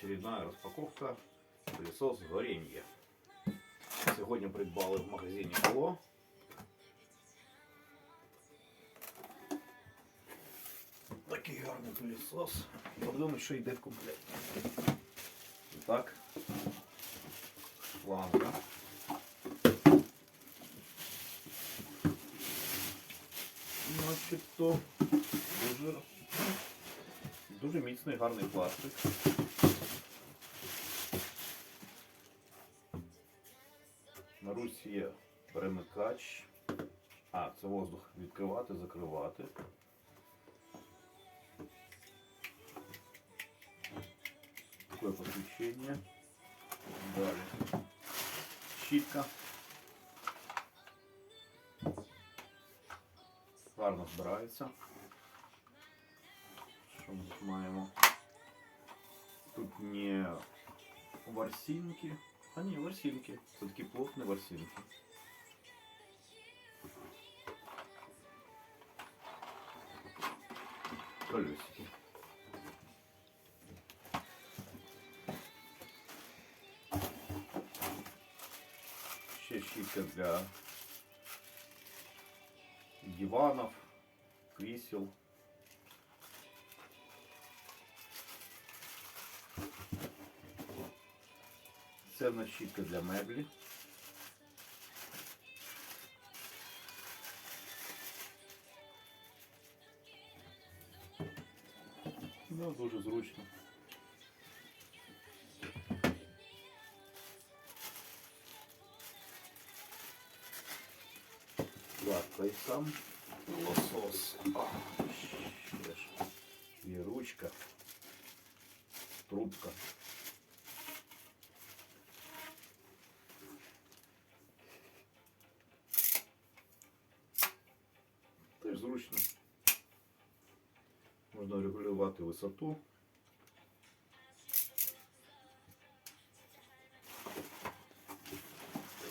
очередная розпаковка пылесос горіння. Сьогодні придбали в магазині Коло. Такий гарний пилісос. Подивимось, що йде в комплекті. Так. Шланга. Значить, дуже, дуже міцний гарний пластик. На є перемикач. А, це воздух відкривати, закривати. Такое подключение. Далее. Щітка. Гарно збирається. Що ми тут маємо? Тут не ворсинки. А ні, ворсинки. Це такі плотні ворсинки. Колесики. Ще щітка для диванов, крісел. Це в нас щітка для меблі. Ну, дуже зручно. Так, той сам лосос. Ще ж. І ручка. Трубка. Зручно. Можна регулювати висоту.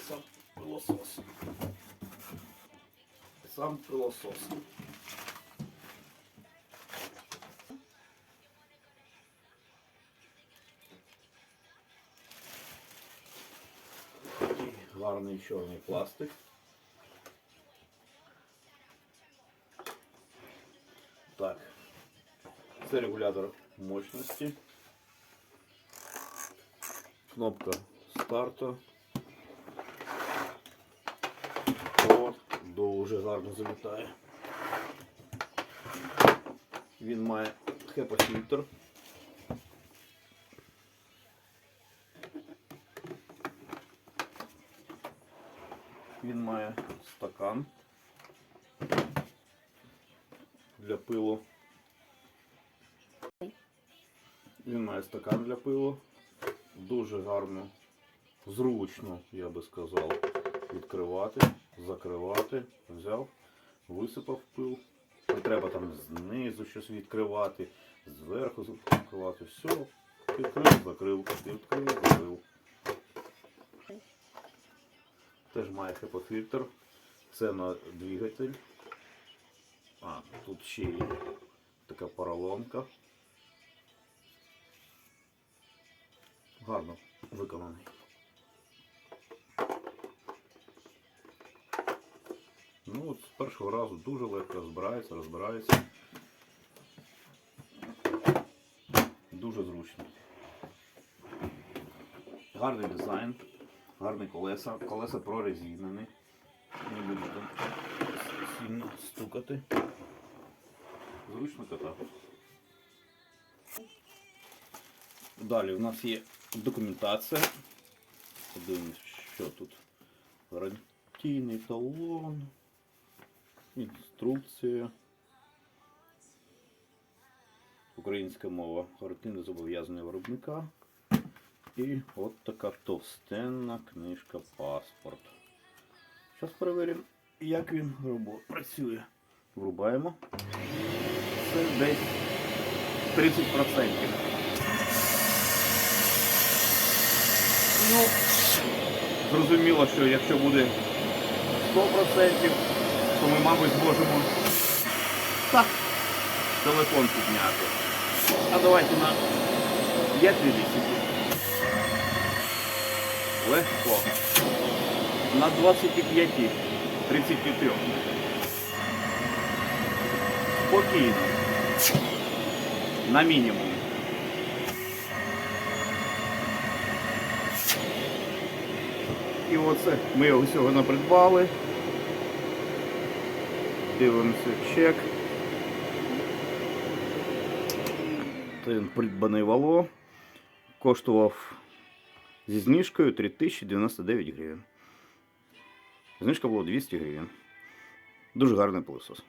Сам пилосос. Сам пилосос. Такий гарний чорний пластик. Так. Це регулятор мощності. Кнопка старту. От, дуже гарно залітає. Він має HEPA-фільтр. Він має стакан для пилу. Він має стакан для пилу. Дуже гарно, зручно, я би сказав, відкривати, закривати. Взяв, висипав пил. Не треба там знизу щось відкривати, зверху закривати. Все, відкрив, закрив, відкрив, закрив. Теж має хепофільтр. Це на двигатель. А, тут ще є така поролонка. Гарно виконаний. Ну от з першого разу дуже легко розбирається, розбирається. Дуже зручно. Гарний дизайн, гарні колеса, колеса прорезинені. Не буду там сильно стукати. Зручно катати. Далі у нас є документація. Подивимось, що тут. Гарантійний талон, інструкція. Українська мова. Гарантійне зобов'язання виробника. І от така товстенна книжка паспорт. Зараз перевіримо, як він працює. Врубаємо. Це десь 30%. Ну, зрозуміло, що якщо буде 100%, то ми, мабуть, зможемо так, телефон підняти. А давайте на 5-50. Легко. На 25, 35. Спокійно. На мінімум. І оце ми його всього напридбали. Дивимося чек. Це придбаний вало. Коштував зі знижкою 3099 гривень. Знижка була 200 гривень. Дуже гарний пилосос.